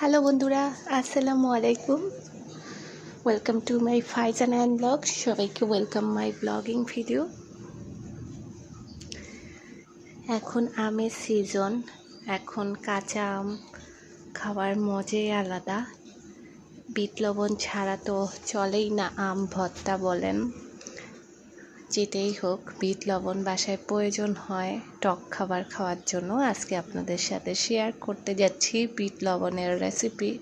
Hello বন্ধুরা, আসসালামু আলাইকুম। Welcome to my Faizan and blog সবাইকে ওয়েলকাম মাই ব্লগিং ভিডিও এখন আমের সিজন এখন কাঁচা আম খাওয়ার মজাই আলাদা। বিট লবণ ছাড়া তো চলেই না আম ভর্তা বলেন। যেটাই হোক, বিট লবণ বাসায় প্রয়োজন হয় টক খাবার খাওয়ার জন্য। আজকে আপনাদের সাথে শেয়ার করতে যাচ্ছি বিট লবণের রেসিপি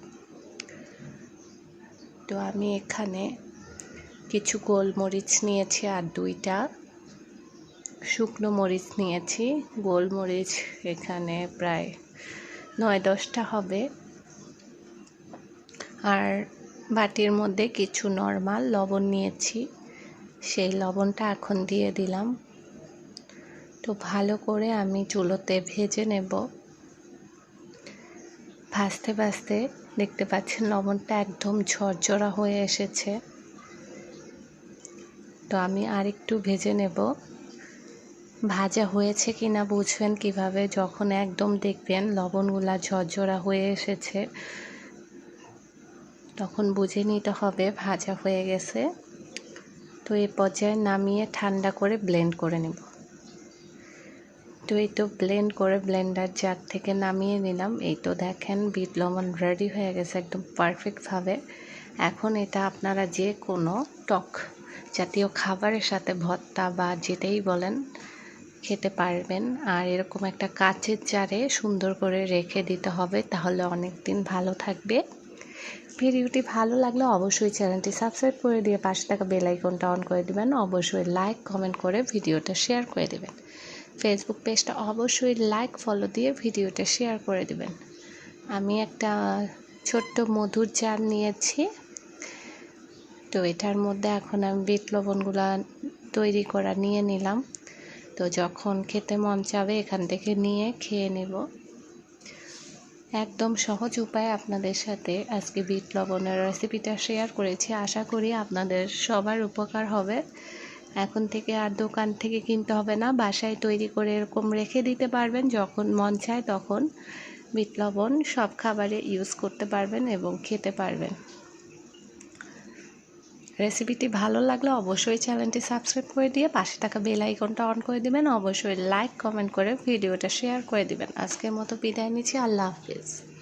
তো আমি এখানে কিছু গোলমরিচ নিয়েছি আর দুইটা। শুকনো মরিচ নিয়েছি। গোলমরিচ এখানে প্রায় নয় দশটা হবে। আর বাটির মধ্যে কিছু নর্মাল লবণ নিয়েছি। সেই লবণটা এখন দিয়ে দিলাম। তো ভালো করে আমি চুলোতে ভেজে নেব। ভাজতে ভাজতে দেখতে পাচ্ছেন লবণটা একদম ঝরঝরা হয়ে এসেছে। তো আমি আরেকটু ভেজে নেব। ভাজা হয়েছে কি না বুঝবেন কীভাবে, যখন একদম দেখবেন লবণগুলা ঝরঝরা হয়ে এসেছে, তখন বুঝে নিতে হবে ভাজা হয়ে গেছে। তো এই পর্যায়ে নামিয়ে ঠান্ডা করে ব্লেন্ড করে নেব। তো এই তো ব্লেন্ড করে ব্লেন্ডার জার থেকে নামিয়ে নিলাম। এই তো দেখেন বিট লবণ রেডি হয়ে গেছে একদম পারফেক্টভাবে এখন এটা আপনারা যে কোনো টক জাতীয় খাবারের সাথে ভর্তা বা যেটাই বলেন খেতে পারবেন। আর এরকম একটা কাচের জারে সুন্দর করে রেখে দিতে হবে, তাহলে অনেক দিন ভালো থাকবে। ভিডিওটি ভালো লাগলে অবশ্যই চ্যানেলটি সাবস্ক্রাইব করে দিয়ে পাশে থাকা বেল আইকনটা অন করে দিবেন। অবশ্যই লাইক, কমেন্ট করে ভিডিওটা শেয়ার করে দিবেন। ফেসবুক পেজটা অবশ্যই লাইক ফলো দিয়ে ভিডিওটা শেয়ার করে দিবেন। আমি একটা ছোট্ট মধুর জার নিয়েছি। তো এটার মধ্যে এখন আমি বিট লবণগুলো তৈরি করা নিয়ে নিলাম। তো যখন খেতে মন চাবে এখান থেকে নিয়ে খেয়ে নেব। একদম সহজ উপায়ে আপনাদের সাথে আজকে বিট লবণের রেসিপিটা শেয়ার করেছি। আশা করি আপনাদের সবার উপকার হবে। এখন থেকে আর দোকান থেকে কিনতে হবে না, বাসায় তৈরি করে এরকম রেখে দিতে পারবেন, যখন মন চায় তখন বিট লবণ সব খাবারে ইউজ করতে পারবেন এবং খেতে পারবেন। রেসিপিটি ভালো লাগলে অবশ্যই চ্যানেলটি সাবস্ক্রাইব করে দিয়ে পাশে থাকা বেল আইকনটা অন করে দিবেন। অবশ্যই লাইক, কমেন্ট করে ভিডিওটা শেয়ার করে দিবেন। আজকের মতো বিদায় নিচ্ছি। আল্লাহ হাফিজ।